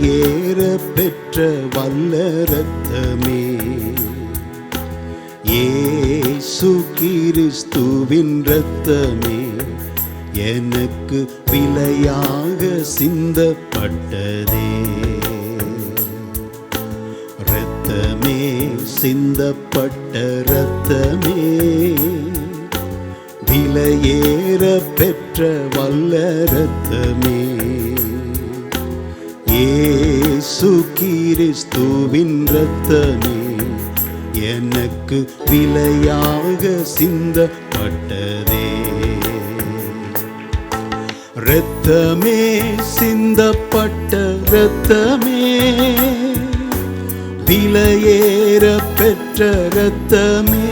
ஏற பெற்ற வல்ல இரத்தமே. ஏசு கிறிஸ்துவின் ரத்தமே எனக்கு விலையாக சிந்தப்பட்டதே. ரத்தமே சிந்தப்பட்ட ரத்தமே விலையேற பெற்ற வல்ல ரத்தமே ஏசு கிறிஸ்துவின் ரத்தமே எனக்கு விலையாக சிந்தப்பட்டதே. இரத்தமே சிந்தப்பட்ட இரத்தமே விலையேற பெற்ற இரத்தமே.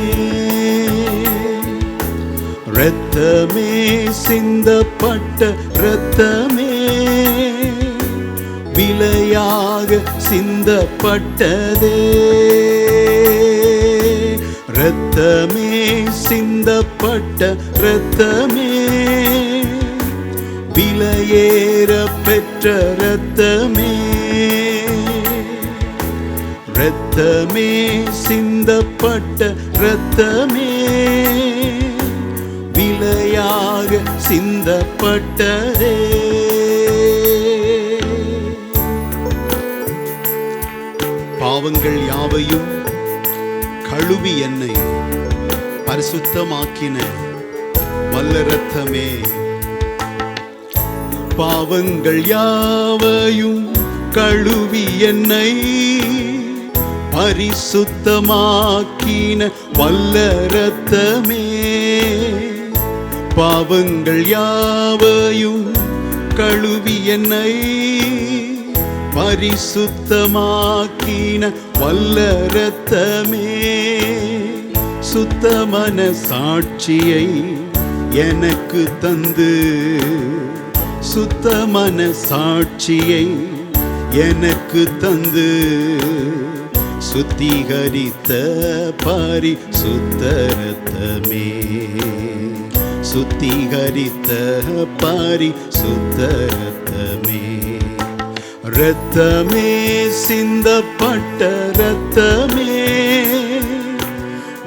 இரத்தமே சிந்தப்பட்ட இரத்தமே. விலையாக சிந்தப்பட்டதே. இரத்தமே சிந்தப்பட்ட இரத்தமே. விலையேற பெற்ற இரத்தமே. இரத்தமே சிந்தப்பட்ட இரத்தமே. விலையாக சிந்தப்பட்டதே. பாவங்கள் யாவையும் கழுவி என்னை பரிசுத்தமாக்கின வல்ல இரத்தமே பாவங்கள் யாவையும் கழுவி என்னை பரிசுத்தமாக்கின வல்ல இரத்தமே பாவங்கள் யாவையும் கழுவி என்னை பரிசுத்தமாக்கின வல்ல இரத்தமே சுத்தமன சாட்சியை எனக்கு தந்து. சுத்தமன சாட்சியை எனக்கு தந்து. சுத்திகரித்த பாரி சுத்தரத்தமே சுத்திகரித்த பாரி சுத்தரத்த இரத்தமே சிந்தப்பட்ட இரத்தமே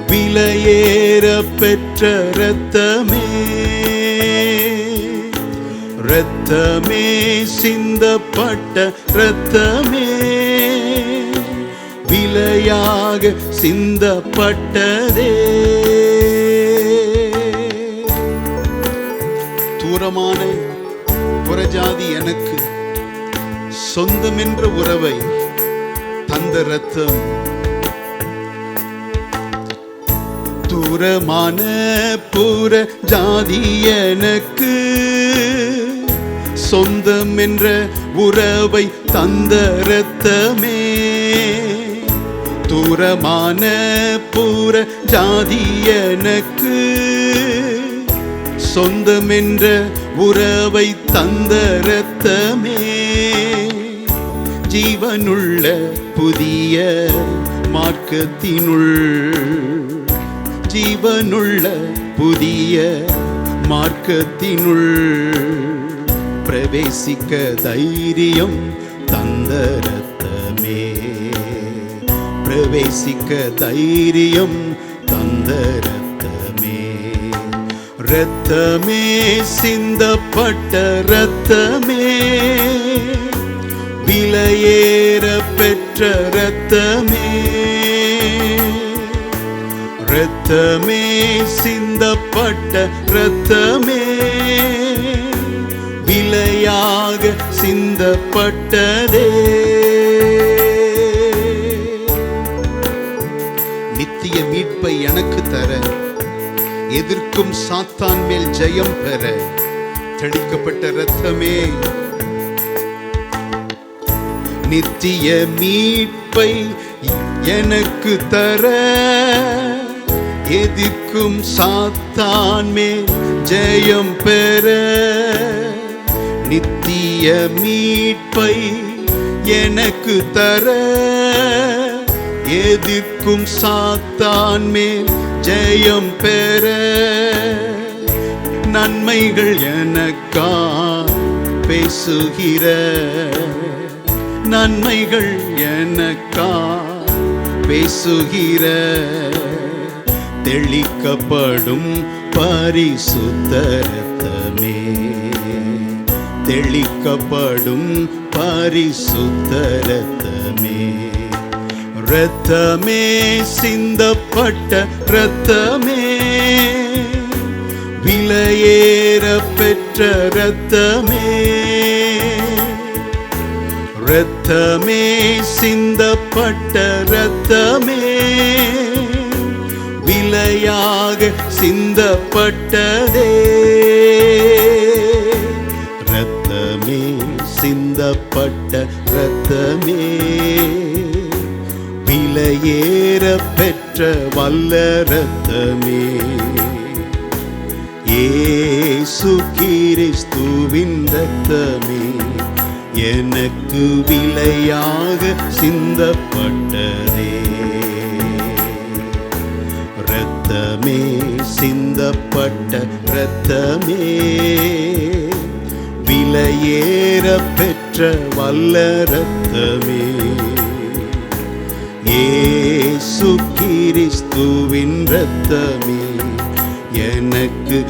விலையேற பெற்ற இரத்தமே இரத்தமே சிந்தப்பட்ட இரத்தமே விலையாக சிந்தப்பட்டதே. தூரமான புறஜாதி எனக்கு சொந்தம் என்ற உறவை தந்த ரத்தம் தூரமான பூர ஜாதி எனக்கு சொந்தம் என்ற உறவை தந்த ரத்தமே தூரமான பூர ஜாதி எனக்கு சொந்தம் என்ற உறவை தந்த ரத்தமே ஜீவனுள்ள புதிய மார்க்கத்தினுள். ஜீவனுள்ள புதிய மார்க்கத்தினுள். பிரவேசிக்க தைரியம் தந்த ரத்தமே பிரவேசிக்க தைரியம் தந்த ரத்தமே ரத்தமே சிந்தப்பட்ட ரத்தமே விலையேற பெற்ற ரத்தமே ரத்தமே சிந்தப்பட்ட ரத்தமே விலையாக சிந்தப்பட்டதே. நித்திய மீட்பை எனக்கு தர எதிர்க்கும் சாத்தான் மேல் ஜெயம் பெற தெளிக்கப்பட்ட ரத்தமே நித்திய மீட்பை எனக்கு தர. எதிர்க்கும் சாத்தான் மேல் ஜெயம் பெற. நித்திய மீட்பை எனக்கு தர. எதிர்க்கும் சாத்தான் மேல் ஜெயம் பெற. நன்மைகள் எனக்கா பேசுகிற. நன்மைகள் எனக்கா பேசுகிற? தெளிக்கப்படும் பரிசுத்தரத்தமே தெளிக்கப்படும் பரிசுத்தரத்தமே ரத்தமே சிந்தப்பட்ட ரத்தமே. விலையேற பெற்ற ரத்தமே. இரத்தமே சிந்தப்பட்ட இரத்தமே விலையாக சிந்தப்பட்டதே. இரத்தமே சிந்தப்பட்ட இரத்தமே விலையேற பெற்ற வல்ல இரத்தமே ஏசு கிறிஸ்துவின் ரத்தமே. எனக்கு விலையாக சிந்தப்பட்டதே. இரத்தமே சிந்தப்பட்ட இரத்தமே. விலையேற பெற்ற வல்ல இரத்தமே. ஏசு கிறிஸ்துவின் ரத்தமே எனக்கு